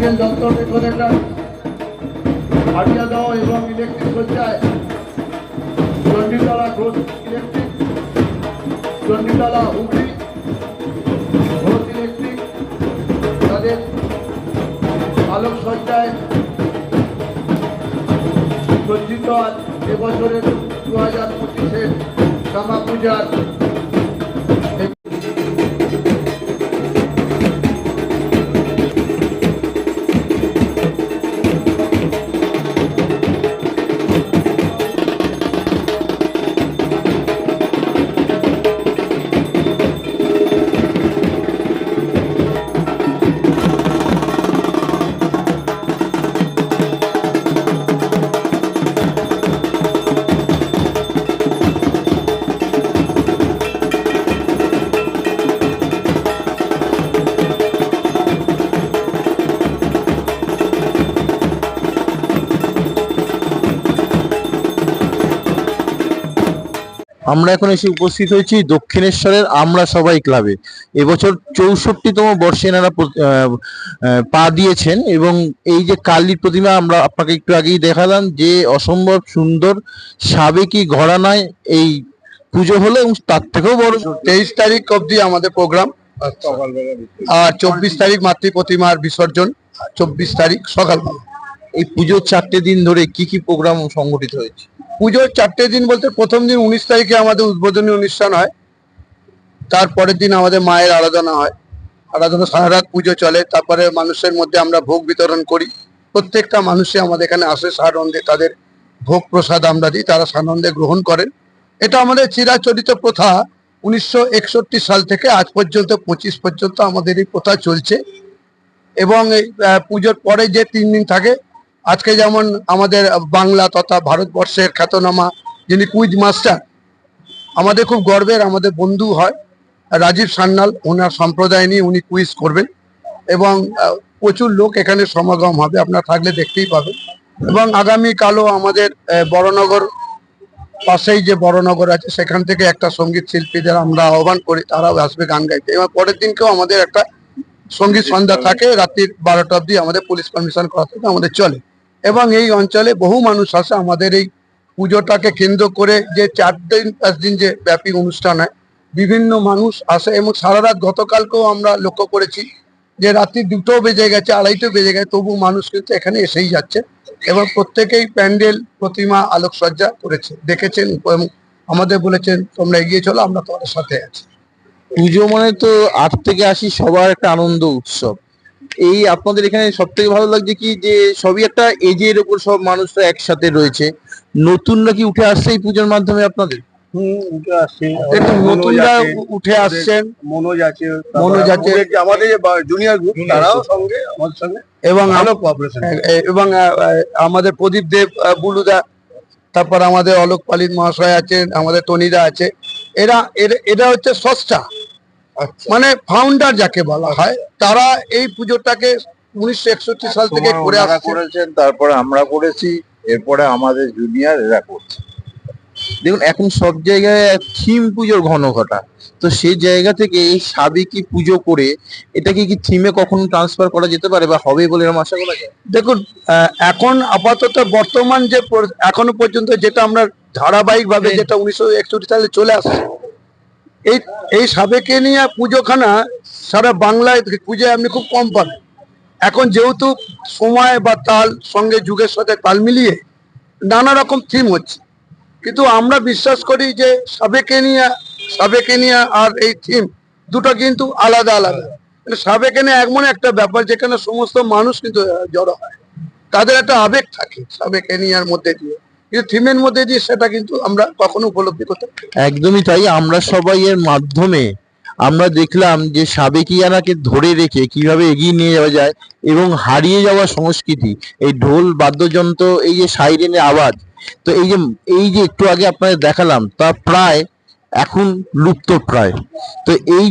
Cycle যন্ত্র রেখে হারিয়ে দাও এবং ইলেকট্রিক সজ্জায় চণ্ডীতলা ঘোষ ইলেকট্রিক চণ্ডীতলা হুগলি ঘোষ ইলেকট্রিক তাদের আলোক সজ্জায় সজ্জিত এবছরের দু হাজার পঁচিশের শ্যামা পূজার আমরা এখন এসে উপস্থিত হয়েছি দক্ষিণেশ্বরের আমরা সবাই ক্লাবে। এবছর চৌষট্টিতম বর্ষে এনারা পা দিয়েছেন এবং এই যে কালীর প্রতিমা আমরা আপনাকে একটু আগেই দেখালাম যে অসম্ভব সুন্দর সাবেকি ঘরানায় এই পুজো হলো এবং তার থেকেও বড় তেইশ তারিখ অবধি আমাদের প্রোগ্রাম। আর চব্বিশ তারিখ মাতৃ প্রতিমার বিসর্জন। চব্বিশ তারিখ সকালবেলা এই পুজোর চারটে দিন ধরে কি কি প্রোগ্রাম সংগঠিত হয়েছে? পুজোর চারটে দিন বলতে প্রথম দিন উনিশ তারিখে আমাদের উদ্বোধনী অনুষ্ঠান হয়। তারপরের দিন আমাদের মায়ের আরাধনা হয়। আরাধনা সারা রাত পুজো চলে। তারপরে মানুষের মধ্যে আমরা ভোগ বিতরণ করি। প্রত্যেকটা মানুষে আমাদের এখানে আসে সানন্দে। তাদের ভোগ প্রসাদ আমরা দিই। তারা সানন্দে গ্রহণ করেন। এটা আমাদের চিরাচরিত প্রথা। উনিশশো একষট্টি সাল থেকে আজ পর্যন্ত, পঁচিশ পর্যন্ত আমাদের এই প্রথা চলছে। এবং এই পুজোর পরে যে তিন দিন থাকে আজকে যেমন আমাদের বাংলা তথা ভারতবর্ষের খ্যাতনামা যিনি কুইজ মাস্টার, আমাদের খুব গর্বের, আমাদের বন্ধু হয় রাজীব সান্যাল, ওনার সম্প্রদায় নিয়ে উনি কুইজ করবেন এবং প্রচুর লোক এখানে সমাগম হবে, আপনারা থাকলে দেখতেই পাবেন। এবং আগামী কালও আমাদের বড়নগর পাশেই যে বড়নগর আছে, সেখান থেকে একটা সংগীত শিল্পীদের আমরা আহ্বান করি, তারাও আসবে গান গাইতে। এবং পরের দিনকেও আমাদের একটা সংগীত সন্ধ্যা থাকে, রাত্রির বারোটা অবধি আমাদের পুলিশ পারমিশন করা থেকে আমাদের চলে। এবং এই অঞ্চলে বহু মানুষ আসে। আমাদের এই পুজোটাকে কেন্দ্র করে যে চার দিন, পাঁচ দিন যে ব্যাপী অনুষ্ঠান হয়, বিভিন্ন মানুষ আসে এবং সারা রাত গতকালকেও আমরা লক্ষ্য করেছি যে রাত্রি দুটো বেজে গেছে, আড়াইটো বেজে গেছে, তবু মানুষ কিন্তু এখানে এসেই যাচ্ছে এবং প্রত্যেকেই প্যান্ডেল, প্রতিমা, আলোকসজ্জা করেছে, দেখেছেন আমাদের বলেছেন, তোমরা এগিয়ে চলো, আমরা তোমাদের সাথে আছি। পুজো মানে তো আট থেকে আসি সবার একটা আনন্দ উৎসব। এই আপনাদের এখানে সব থেকে ভালো লাগছে কি যে সবই একটা এজের ওপর সব মানুষরা একসাথে রয়েছে। নতুনরা কি উঠে আসছে এই পুজোর মাধ্যমে আপনাদের? নতুনরা উঠে আসছেন। মনোজ আছে মনোজ আছে। আমাদের জুনিয়র গ্রুপ তারাও সঙ্গে আমাদের সঙ্গে। এবং এবং আমাদের প্রদীপ দেব বুলুদা তারপর আমাদের অলোক পালিত মহাশয় আছেন আমাদের টনিদা আছে। এরা এর- এরা হচ্ছে সস্তা মানে ফাউন্ডার যাকে বলা হয় তারা এই পুজোটাকে উনিশশো একষট্টি সাল থেকে করে করেছেন তারপরে আমরা করেছি এরপরে আমাদের জুনিয়র এরা করছে। দেখুন এখন সব জায়গায় থিম পুজোর ঘন ঘটা। তো সেই জায়গা থেকে এই সাবেকি পুজো করে এটাকে কি থিমে কখনো ট্রান্সফার করা যেতে পারে বা হবে বলে এরকম আশা করা যায়? দেখুন এখন আপাতত বর্তমান যে এখনও পর্যন্ত যেটা আমরা ধারাবাহিক ভাবে যেটা উনিশশো একষট্টি সালে চলে আসছে এই এই সাবেকে নিয়ে পুজোখানা সারা বাংলায় পুজো আপনি খুব কম পাবেন এখন যেহেতু সময় বা তাল সঙ্গে যুগের সাথে তাল মিলিয়ে নানা রকম থিম হচ্ছে। কিন্তু আমরা বিশ্বাস করি যে সাবেকে নিয়ে সাবেকে নিয়ে আর এই থিম দুটো কিন্তু আলাদা আলাদা। মানে সাবেকে নিয়ে এমন একটা ব্যাপার যেখানে সমস্ত মানুষ কিন্তু জড়ো হয়। তাদের একটা আবেগ থাকে সাবেকে নিয়ার মধ্যে দিয়ে। কিন্তু থিমের মধ্যে দিয়ে সেটা কিন্তু আমরা কখনো উপলব্ধি করতে। একদমই তাই। আমরা সবাই এর মাধ্যমে আমরা দেখলাম যে সাবেকিয়ানাকে ধরে রেখে কীভাবে এগিয়ে নিয়ে যাওয়া যায় এবং হারিয়ে যাওয়া সংস্কৃতি, এই ঢোল, বাদ্যযন্ত্র, এই যে সাইরেনের আওয়াজ, তো এই যে এই যে একটু আগে আপনাদের দেখালাম, তা প্রায় এখন লুপ্ত প্রায়। তো এই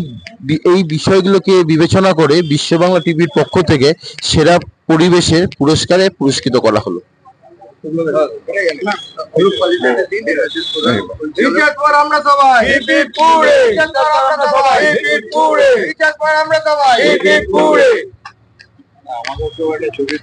এই বিষয়গুলোকে বিবেচনা করে বিশ্ব বাংলা টিভির পক্ষ থেকে সেরা পরিবেশের পুরস্কারে পুরস্কৃত করা হলো। আমরা সবাই আমাদের তো একটা ছবি